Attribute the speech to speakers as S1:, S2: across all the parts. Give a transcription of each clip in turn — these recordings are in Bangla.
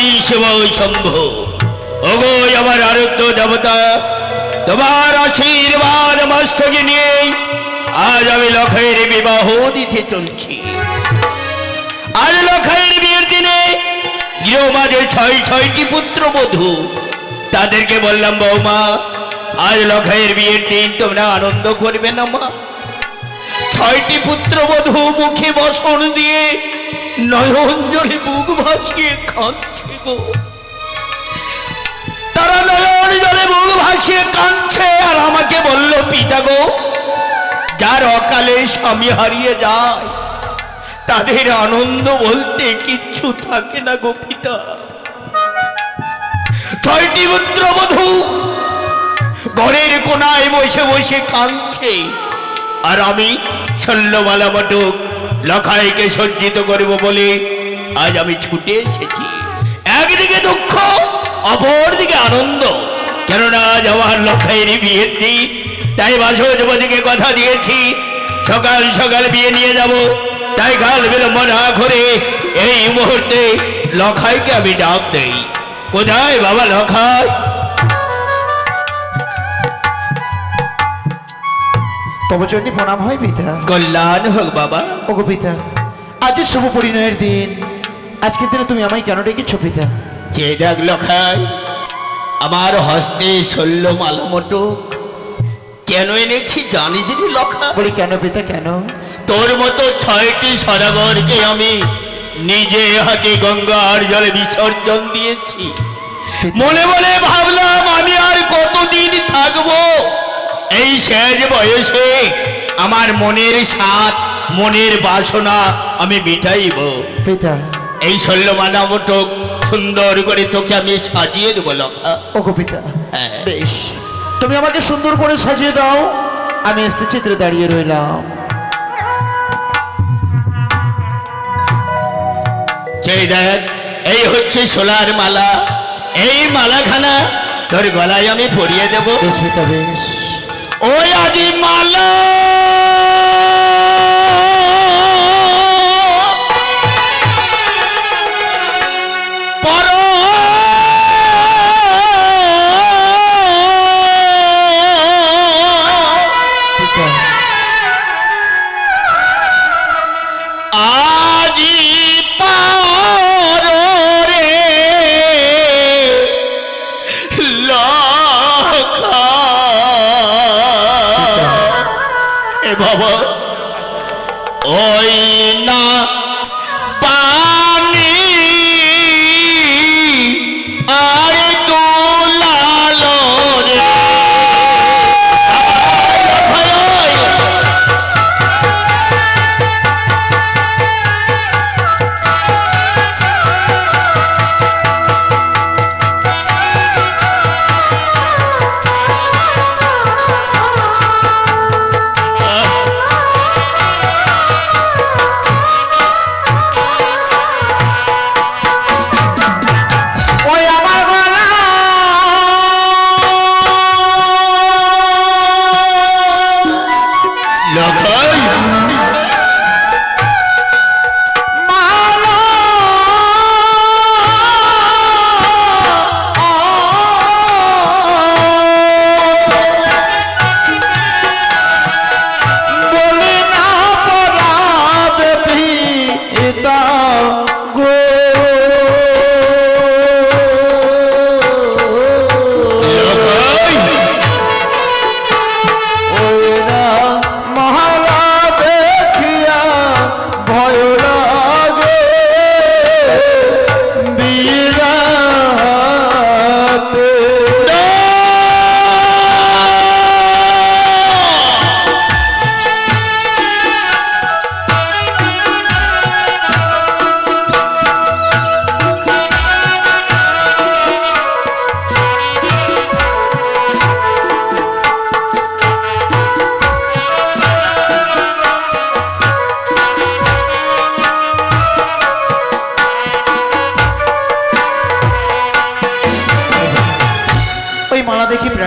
S1: ওই শিব শম্ভ ওগো, আমার আরুদ্ধ দেবতা, তোমার আশীর্বাদ মস্তকে নিয়ে আজ আমি লখের বিবাহ দিতে চলছি। আজ বিয়ের দিনে ছয় ছয়টি পুত্র বধূ। তাদেরকে বললাম, বৌমা, আজ লখের বিয়ের দিন তোমরা আনন্দ করবে না, মা? ছয়টি পুত্র বধূ মুখে বসন দিয়ে নয়ন জলে মুখ ভাসিয়ে কাঁদছে গো। তারা নয়ন জলে মুখ ভাসিয়ে কাঁদছে, আর আমাকে বলল, পিতা গো, যার অকালে স্বামী হারিয়ে যায়, তাদের আনন্দ বলতে কিচ্ছু থাকে না গো পিতা। ছয়টি পুত্র বধূ, ঘরের কোনায় বসে বসে কাঁদছে, আর আমি শল্যমালা মটক লখাইকে সজ্জিত করব বলে আজ আমি ছুটে এসেছি। একদিকে দুঃখ, অপরদিকে আনন্দ। কেননা আজ আমার লখাইয়ের বিয়ের দিন তাই বাসবদিকে কথা দিয়েছি, সকাল সকাল বিয়ে নিয়ে যাব। তাই কাল বিলম্ব না করে এই মুহূর্তে লখাইকে আমি ডাক দেই। কোথায় বাবা লখাই?
S2: তব চণ্ডী প্রণাম হয় পিতা।
S1: কল্যাণ হোক বাবা।
S2: ওগো পিতা আজ শুভ পরিণয়ের দিন আজকের দিনে তুমি আমায় কেন ডেকেছো পিতা?
S1: যে ডাক লখাই আমার হস্তে শল্য মালামটক কেন এনেছি জানি দিদি লখা?
S2: বলি কেন পিতা কেন?
S1: তোর মতো ছয়টি সদাগরকে আমি নিজে হাতে গঙ্গার জলে বিসর্জন দিয়েছি। মনে মনে ভাবলাম আমি আর কতদিন থাকব? এই শেষ বয়সে আমার মনের সাথ মনের বাসনা আমি মিটাইব।
S2: পিতা।
S1: এই শল্যমানা মটক সুন্দর করে তোকে আমি সাজিয়ে দেবো লখা
S2: ওগো পিতা।
S1: হ্যাঁ।
S2: বেশ। তুমি আমাকে সুন্দর করে সাজিয়ে দাও। আমি চিত্রে দাঁড়িয়ে রইলাম।
S1: সেই দেখ এই হচ্ছে সোলার মালা। এই মালাখানা তোর গলায় আমি পরিয়ে দেবো।
S2: বেশ।
S1: ওই আদি বাবা। ওই না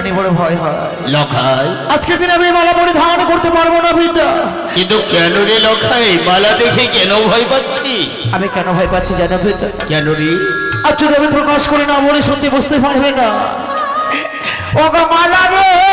S2: জানি বড় ভয় হয়।
S1: লখাই।
S2: আজকের দিনে আমি মালা পরে ধারণা করতে পারব না পিতা
S1: কিন্তু কেন রে লখাই? মালা দেখে কেন ভয় পাচ্ছি?
S2: আমি কেন ভয় পাচ্ছি জানো পিতা
S1: কেন রে?
S2: যদি আমি প্রকাশ করে না বলে সত্যি বুঝতে পারবে না। ওগো মালা রে!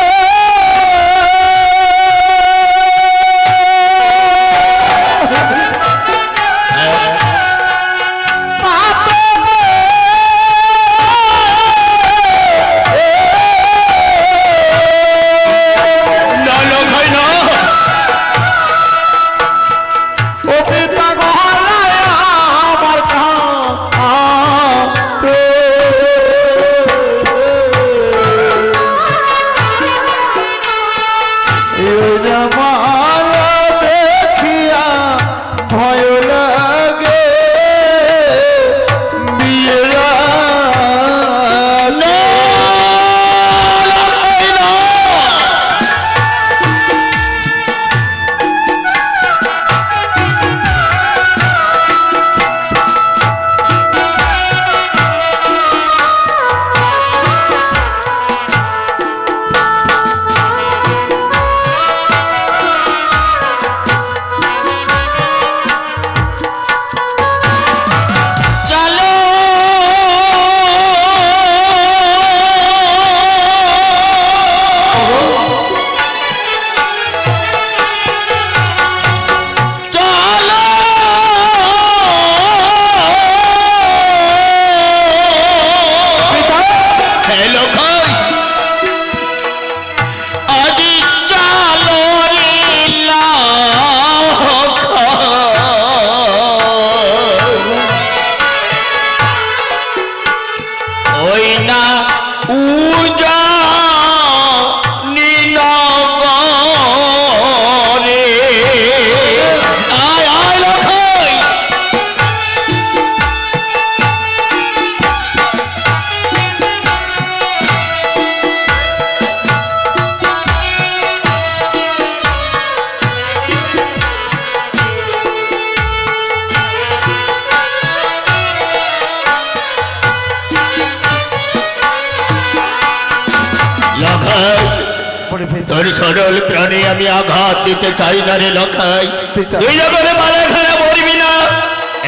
S1: তোর সরল প্রাণে আমি আঘাত দিতে চাই না রে লখাই। তুই যখন মালাখানা পড়বি না।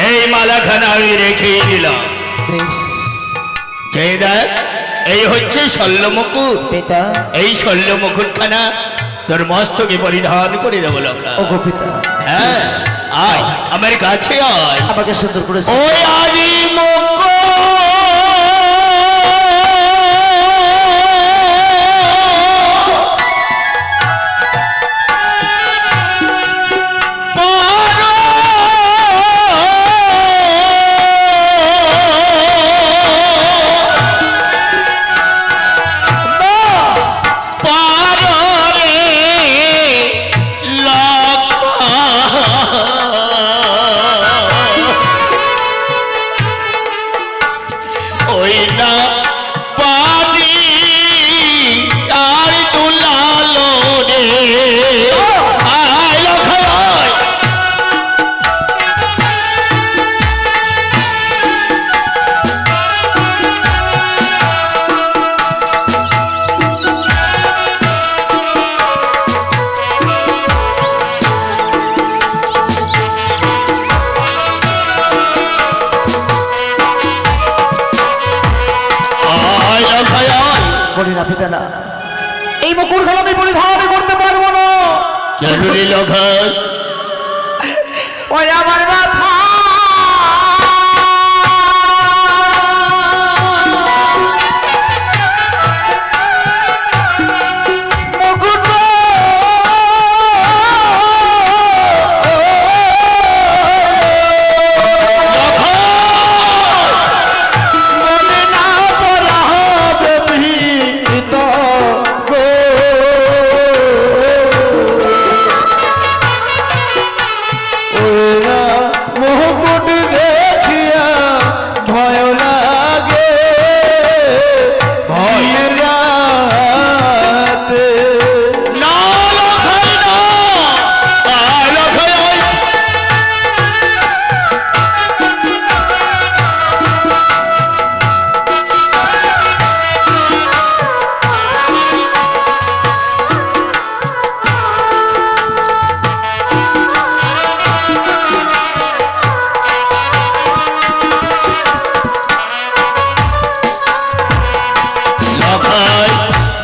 S1: এই মালাখানা আমি রেখে দিলাম। দেখ এই হচ্ছে শল্যমুকুট।
S2: পিতা।
S1: এই শল্য মুকুটখানা তোর মস্তকে পরিধান করে দেবো লখাই।
S2: ও পিতা।
S1: হ্যাঁ আয় আমার কাছে আয়।
S2: আমাকে সুন্দর করে
S1: ওই আদি কেন রে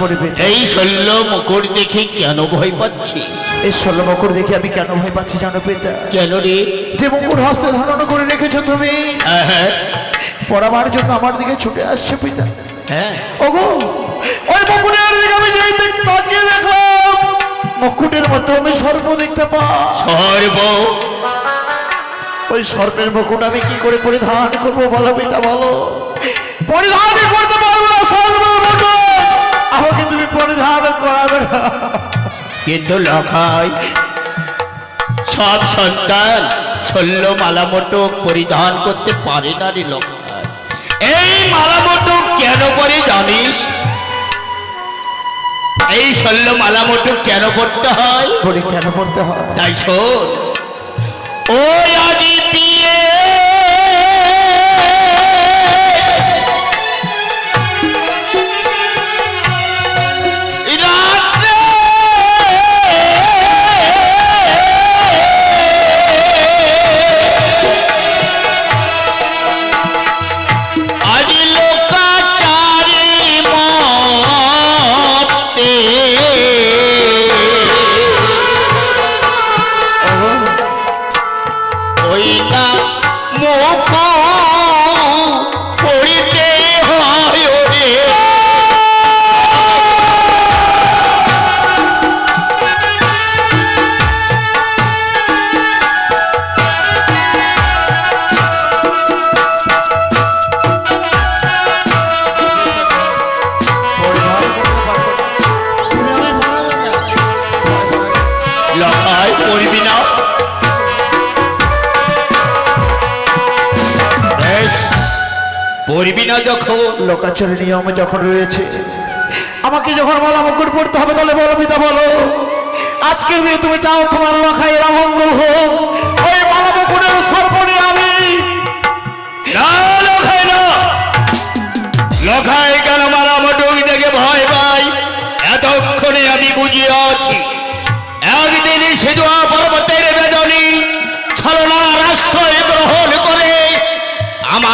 S2: বলি
S1: এই শল্য মুকুট দেখে কেন ভয় পাচ্ছি?
S2: এই ষোলো মকর দেখে আমি কেন ভয় পাচ্ছি জানো পিতা?
S1: কেন রে?
S2: যে মুকুট হস্তে ধারণ করে রেখেছো তুমি
S1: হ্যাঁ, হ্যাঁ।
S2: পড়াবার জন্য আমার দিকে ছুটে আসছে পিতা।
S1: হ্যাঁ।
S2: ওগো ওই মুকুটের দিকে আমি যেই তাকিয়ে দেখলাম মুকুটের মধ্যে আমি সর্প দেখতে পাই
S1: সর্ব
S2: ওই সর্পের মুকুট আমি কি করে পরিধান করব বলো পিতা বলো? পরিধানই করতে পারব পরিধান করাবে
S1: কিন্তু লখাই সব সন্তান শল্য মালামটক পরিধান করতে পারে না রে লখাই। এই মালামটক কেন করে জানিস? এই শল্য মালামটক কেন পড়তে হয়?
S2: কেন পড়তে হয়?
S1: তাই শোন ও আদি ওই না পড়বি না যখন।
S2: লোকাচারের নিয়ম যখন রয়েছে আমাকে যখন মালা মুকুট পড়তে হবে তাহলে বলো পিতা বলো। আজকের দিনে তুমি চাও তোমার লখাইয়ের অমঙ্গল হোক ওই মালা মুকুটের সর্বনে আমি।
S1: না লখাই না। লখাই কেন মারা মটুক দেখে ভয় পাই? এতক্ষণে আমি বুঝিয়ে আছি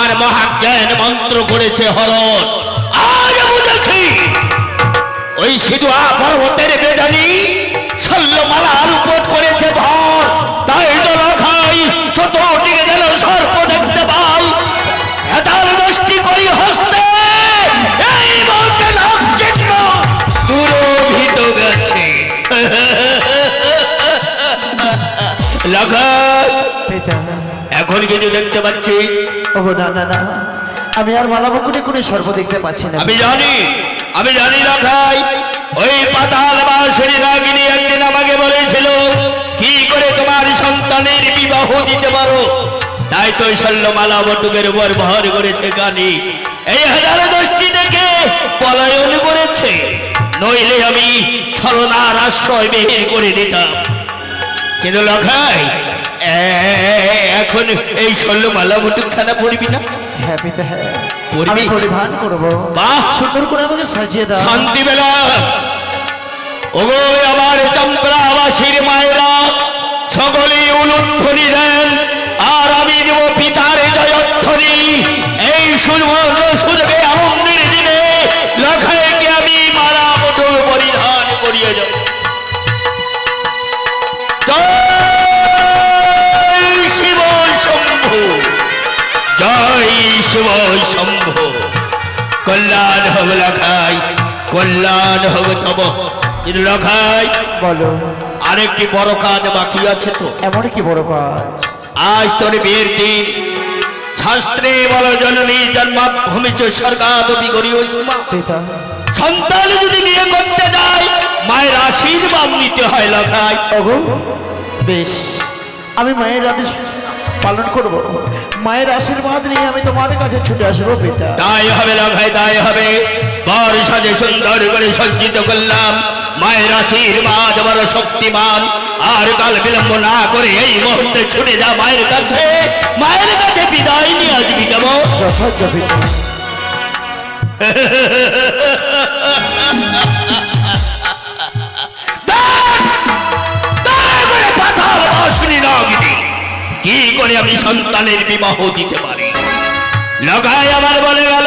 S1: আমার মহাজ্ঞান মন্ত্র করেছে হরণ। আজ বুঝেছি ওই সিধুয়া পর্বতের বেদনী শল্যমালার উপর করেছে ভর। তাই চতুর্দিকে যেন সর্প দেখতে পাই। দৃষ্টি করি হস্তে এই মুহূর্তে লোক চিহ্ন দুরভিত গেছে। এখন কিছু দেখতে পাচ্ছি
S2: ও না না না। আমি আর মালা মুকুটে কোনো সর্ব দেখতে পাচ্ছি না।
S1: আমি জানি আমি জানি না ভাই ওই পাতাল বাসুরি নাগিনী একদিন আমাকে বলেছিল, কি করে তোমার সন্তানের বিবাহ দিতে পারো? তাই তো শল্যমালা বটুকের উপর ভর করেছে গানি। এই হাজার দশটি দেখে পলায়ন করেছে। নইলে আমি ছলনার আশ্রয় বের করে দিতাম। কিন্তু লখাই এখন এই শল্যমালা বটুক খানা পড়বি না?
S2: হ্যাঁ পিতা হ্যাঁ।
S1: পড়বি?
S2: পরিধান করব।
S1: বাহ!
S2: সুন্দর করে আমাকে সাজিয়ে দাও।
S1: শান্তি বেলা ওগো আমার চম্পরাবাসীর মায়েরা সকলেই উলুধ্বনি দেন আর আমি দেব পিতার জয়ধ্বনি। এই সুবর্ণ সুযোগে আনন্দের দিনে লখাইকে কল্যাণ হোক লখাই কল্যাণ হোক তব। লখাই
S2: বলো।
S1: আরেকটি বড় কাজ বাকি আছে তো।
S2: এমন কি বড় কাজ?
S1: আজ তোর বিয়ের দিন। শাস্ত্রে বলো জননী জন্মাভূমি সীমা। সন্তান যদি বিয়ে করতে যায় মায়ের আশীর্বাদ নিতে হয় লখাই
S2: বেশ। আমি মায়ের আদেশ পালন করব। মায়ের আশীর্বাদ নিয়ে আমি তোমার কাছে ছুটে আসব পিতা।
S1: তাই হবে লখাই তাই হবে। বর সাজে সুন্দর করে সজ্জিত করলাম। মায়ের আশীর্বাদ বড় শক্তিমান। আর কাল বিলম্ব না করে এই মুহূর্তে ছুটে যা মায়ের কাছে। মায়ের কাছে বিদায় নিয়ে আসবি কেমন
S2: যথার্থ
S1: কি করে আমি সন্তানের বিবাহ দিতে পারি? লগায় আমার বলে গেল,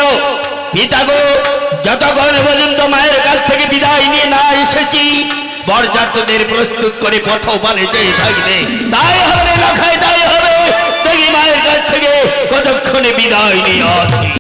S1: পিতা গো, যতক্ষণ পর্যন্ত মায়ের কাছ থেকে বিদায় নিয়ে না এসেছি, বরযাত্রদের প্রস্তুত করে পথ পানে যেয়ে থাকবে। তাই হবে লখায় তাই হবে। দেখি মায়ের কাছ থেকে কতক্ষণে বিদায় নিয়ে আসি।